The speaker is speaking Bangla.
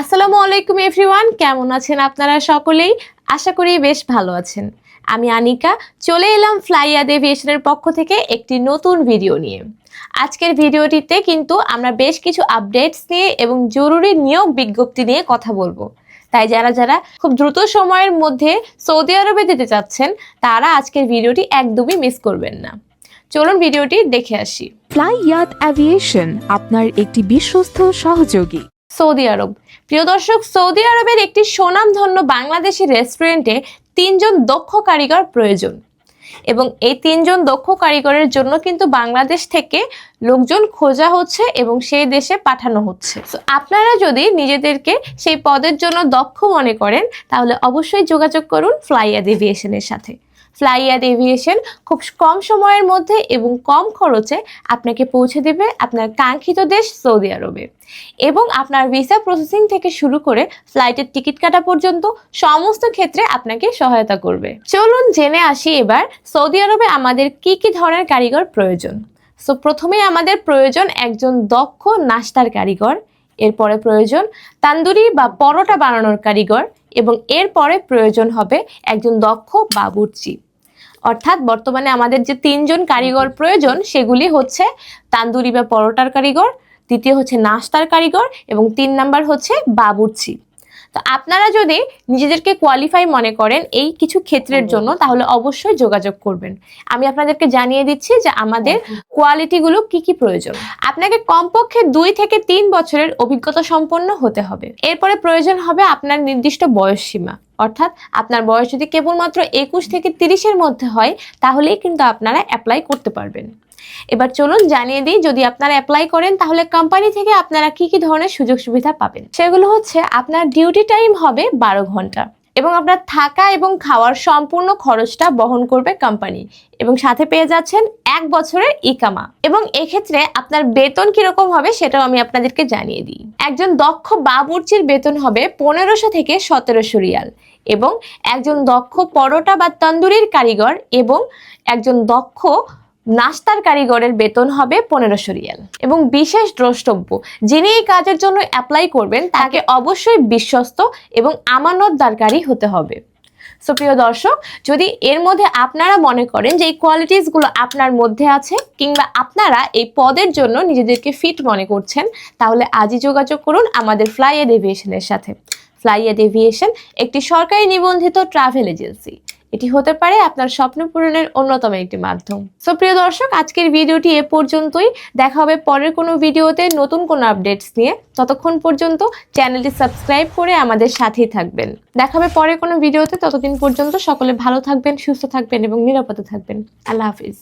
আসসালামু আলাইকুম এভরিওয়ান, কেমন আছেন আপনারা সকলেই? আশা করি বেশ ভালো আছেন। আমি আনিকা, চলে এলাম ফ্লাইয়াদ এভিয়েশনের পক্ষ থেকে একটি নতুন ভিডিও নিয়ে। আজকের ভিডিওটিতে কিন্তু আমরা বেশ কিছু আপডেটস নিয়ে এবং জরুরি নিয়োগ বিজ্ঞপ্তি নিয়ে কথা বলব। তাই যারা যারা খুব দ্রুত সময়ের মধ্যে সৌদি আরবে যেতে চাচ্ছেন, তারা আজকের ভিডিওটি একদমই মিস করবেন না। চলুন ভিডিওটি দেখে আসি। ফ্লাই ইয়াত অ্যাভিয়েশন আপনার একটি বিশ্বস্ত সহযোগী। সৌদি আরব। প্রিয় দর্শক, সৌদি আরবের একটি সুনামধন্য বাংলাদেশি রেস্টুরেন্টে তিনজন দক্ষ কারিগর প্রয়োজন। এবং এই তিনজন দক্ষ কারিগরের জন্য কিন্তু বাংলাদেশ থেকে লোকজন খোঁজা হচ্ছে এবং সেই দেশে পাঠানো হচ্ছে। আপনারা যদি নিজেদেরকে সেই পদের জন্য দক্ষ মনে করেন, তাহলে অবশ্যই যোগাযোগ করুন ফ্লাই এভিয়েশনের সাথে। ফ্লাইয়াদ এভিয়েশন খুব কম সময়ের মধ্যে এবং কম খরচে আপনাকে পৌঁছে দেবে আপনার কাঙ্ক্ষিত দেশ সৌদি আরবে। এবং আপনার ভিসা প্রসেসিং থেকে শুরু করে ফ্লাইটের টিকিট কাটা পর্যন্ত সমস্ত ক্ষেত্রে আপনাকে সহায়তা করবে। চলুন জেনে আসি এবার সৌদি আরবে আমাদের কি কি ধরনের কারিগর প্রয়োজন। সো প্রথমেই আমাদের প্রয়োজন একজন দক্ষ নাস্তার কারিগর, এরপরে প্রয়োজন তান্দুরি বা পরোটা বানানোর কারিগর এবং এরপরে প্রয়োজন হবে একজন দক্ষ বাবুর্চি। অর্থাৎ বর্তমানে আমাদের যে তিনজন কারিগর প্রয়োজন, সেগুলি হচ্ছে তান্দুরি বা পরোটার কারিগর, দ্বিতীয় হচ্ছে নাস্তার কারিগর এবং তিন নাম্বার হচ্ছে বাবুর্চি। তো আপনারা যদি নিজেদেরকে কোয়ালিফাই মনে করেন এই কিছু ক্ষেত্রের জন্য তাহলে অবশ্যই যোগাযোগ করবেন। আমি আপনাদেরকে জানিয়ে দিচ্ছি যে আমাদের কোয়ালিটিগুলো কি কি প্রয়োজন। আপনাকে কমপক্ষে দুই থেকে তিন বছরের অভিজ্ঞতা সম্পন্ন হতে হবে। এরপরে প্রয়োজন হবে আপনার নির্দিষ্ট বয়স সীমা। অর্থাৎ আপনার বয়স যদি কেবলমাত্র একুশ থেকে তিরিশের মধ্যে হয় তাহলেই কিন্তু আপনারা অ্যাপ্লাই করতে পারবেন। এবার চলুন জানিয়ে দিই, যদি আপনারা অ্যাপ্লাই করেন, তাহলে কোম্পানি থেকে আপনারা কি কি ধরনের সুযোগ সুবিধা পাবেন? সেগুলো হচ্ছে, আপনার ডিউটি টাইম হবে বারো ঘণ্টা এবং আপনার থাকা এবং খাওয়ার সম্পূর্ণ খরচটা বহন করবে কোম্পানি এবং সাথে পেয়ে যাচ্ছেন এক বছরের ইকামা এবং এক্ষেত্রে আপনার বেতন কীরকম হবে সেটাও আমি আপনাদেরকে জানিয়ে দিই। একজন দক্ষ বাবুর্চির বেতন হবে পনেরোশো থেকে সতেরোশো রিয়াল এবং একজন দক্ষ পরোটা বা তন্দুরির কারিগর এবং একজন দক্ষ নাস্তার কারিগরের বেতন হবে পনেরোশো রিয়াল। এবং বিশেষ দ্রষ্টব্য যিনি এই কাজের জন্য অ্যাপ্লাই করবেন তাকে অবশ্যই বিশ্বস্ত এবং আমানত আমানতদারকারী হতে হবে। সো প্রিয় দর্শক যদি এর মধ্যে আপনারা মনে করেন যে এই কোয়ালিটিসগুলো আপনার মধ্যে আছে কিংবা আপনারা এই পদের জন্য নিজেদেরকে ফিট মনে করছেন তাহলে আজই যোগাযোগ করুন আমাদের ফ্লাইয়েড এভিয়েশনের সাথে। ফ্লাইয়েড এভিয়েশন একটি সরকারি নিবন্ধিত ট্রাভেল এজেন্সি এটি হতে পারে আপনার স্বপ্ন পূরণের অন্যতম একটি মাধ্যম। সো প্রিয় দর্শক, আজকের ভিডিওটি এ পর্যন্তই। দেখা হবে পরের কোনো ভিডিওতে নতুন কোনো আপডেটস নিয়ে। ততক্ষণ পর্যন্ত চ্যানেলটি সাবস্ক্রাইব করে আমাদের সাথেই থাকবেন। দেখা হবে পরের কোনো ভিডিওতে। ততদিন পর্যন্ত সকলে ভালো থাকবেন, সুস্থ থাকবেন এবং নিরাপদে থাকবেন। আল্লাহ হাফিজ।